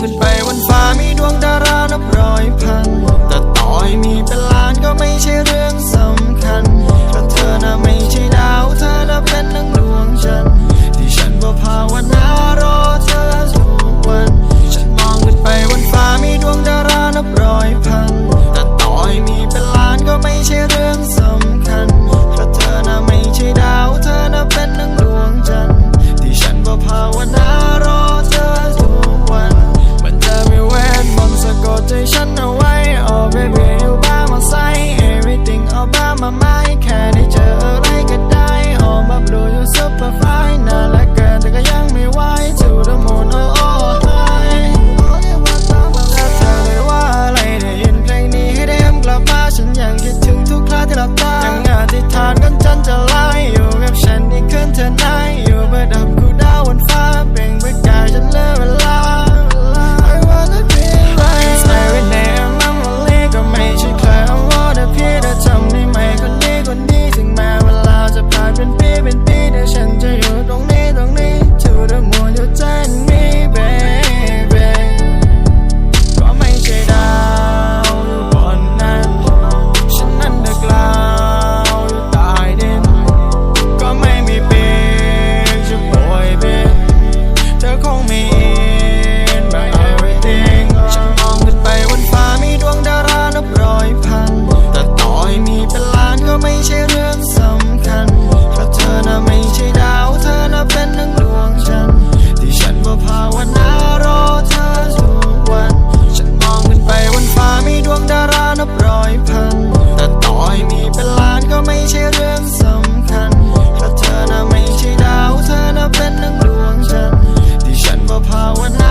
ขึ้นไปวันฟ้ามีดวงดารานับร้อยพัน I was not